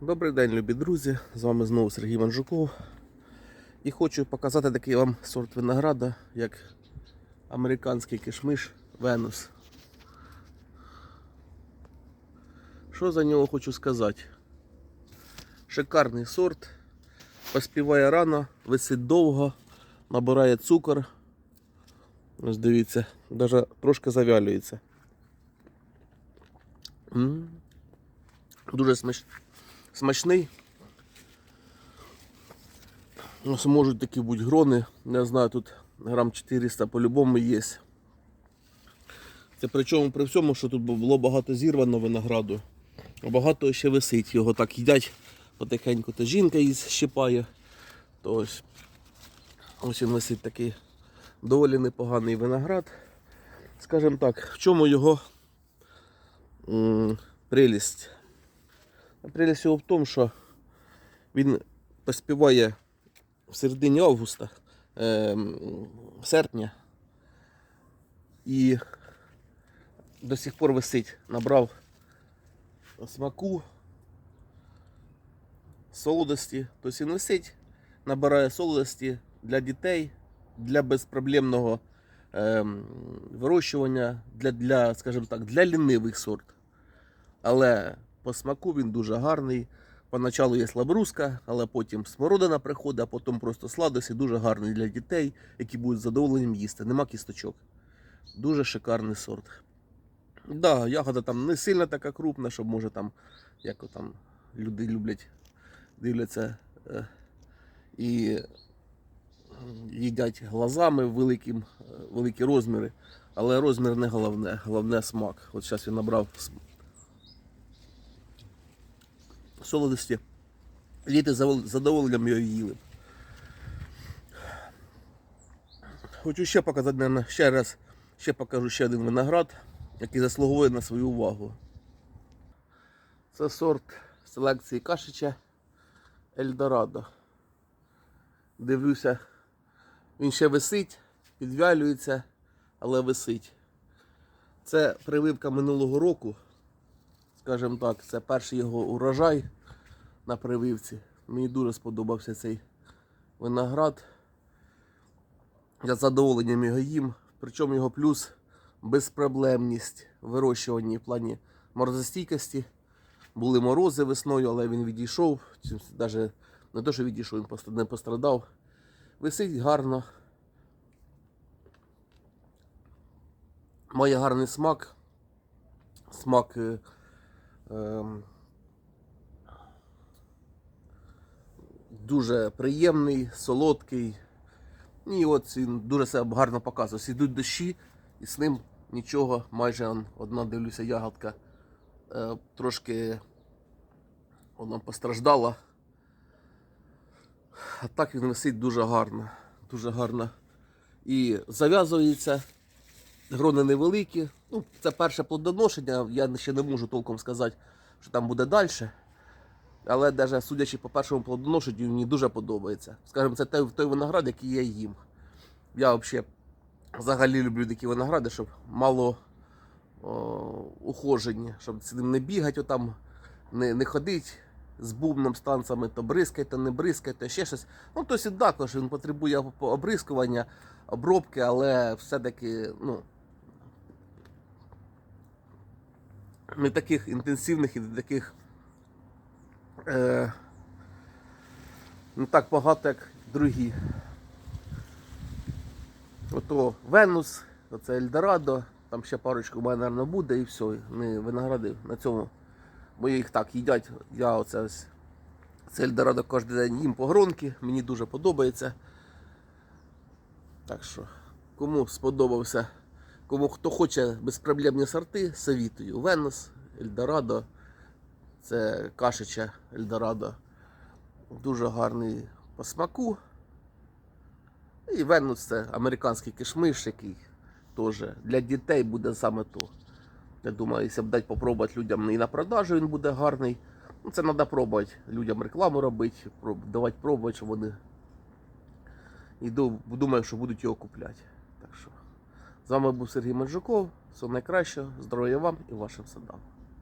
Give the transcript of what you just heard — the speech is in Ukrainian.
Добрий день, любі друзі! З вами знову Сергій Манжуков. І хочу показати такий вам сорт винограда, як американський кишмиш Венус. Що за нього хочу сказати? Шикарний сорт, поспіває рано, висить довго, набирає цукор. Ось дивіться, навіть трошки завялюється. Дуже смачний смачний. Ось можуть такі бути грони. Я знаю, тут грам 400 по-любому є. Це причому при всьому, що тут було багато зірвано винограду, багато ще висить. Його так їдять потихеньку, то жінка її щипає. То ось, ось він висить такий доволі непоганий виноград. Скажімо так, в чому його м, прелість? Прелість його в тому, що він поспіває в середині августа, е, серпня і до сих пор висить, набрав смаку, солодості. Тобто він висить, набирає солодості для дітей, для безпроблемного е, вирощування, для, для, скажімо так, для лінивих сорт. Але по смаку він дуже гарний. Поначалу є слабруска, але потім смородина приходить, а потім просто сладості дуже гарний для дітей, які будуть задоволенням їсти. Нема кісточок. Дуже шикарний сорт. Да, ягода там не сильно така крупна, щоб може там, як там люди люблять, дивляться е, і їдять глазами великим, е, великі розміри. Але розмір не головне, головне смак. От зараз він набрав солодості. Діти з задоволенням його їли. Хочу ще показати, наверное, ще раз, ще покажу ще один виноград, який заслуговує на свою увагу. Це сорт селекції Кашича Ельдорадо. Дивлюся, він ще висить, підвялюється, але висить. Це прививка минулого року скажімо так, це перший його урожай на прививці. Мені дуже сподобався цей виноград. Я з задоволенням його їм. Причому його плюс безпроблемність в вирощуванні в плані морозостійкості. Були морози весною, але він відійшов. Навіть не те, що відійшов, він не пострадав. Висить гарно. Має гарний смак. Смак. е, Ем, дуже приємний, солодкий. І от він дуже себе гарно показує. Ось Ідуть дощі, і з ним нічого, майже одна дивлюся, ягодка е, трошки вона постраждала. А так він висить дуже гарно. Дуже гарно. І зав'язується. Грони невеликі. Ну, це перше плодоношення, я ще не можу толком сказати, що там буде далі. Але навіть судячи по першому плодоношенню, мені дуже подобається. Скажімо, це той, той виноград, який я їм. Я взагалі взагалі люблю такі виногради, щоб мало о, ухоження, щоб з ним не бігати, отам, не, не ходити з бубном, з танцями, то бризкай, то не бризкай, то ще щось. Ну, то також він потребує обрискування, обробки, але все-таки, ну. не таких інтенсивних і не таких е, не так багато, як другі. Ото Венус, оце Ельдорадо, там ще парочку в мене, мабуть, буде і все. Не виногради на цьому. Бо їх так їдять. Я оце ось це Ельдорадо кожен день їм погронки, мені дуже подобається. Так що, кому сподобався Кому хто хоче безпроблемні сорти, совітую. Венус, Ельдорадо, це кашича Ельдорадо. Дуже гарний по смаку. І Венус це американський кишмиш, який теж для дітей буде саме то. Я думаю, якщо б дати попробувати людям і на продажу він буде гарний. Ну, це треба пробувати людям рекламу робити, давати пробувати, щоб вони. І думаю, що будуть його купляти. Так що. З вами був Сергій Манжуков. Всього найкращого, здоров'я вам і вашим садам.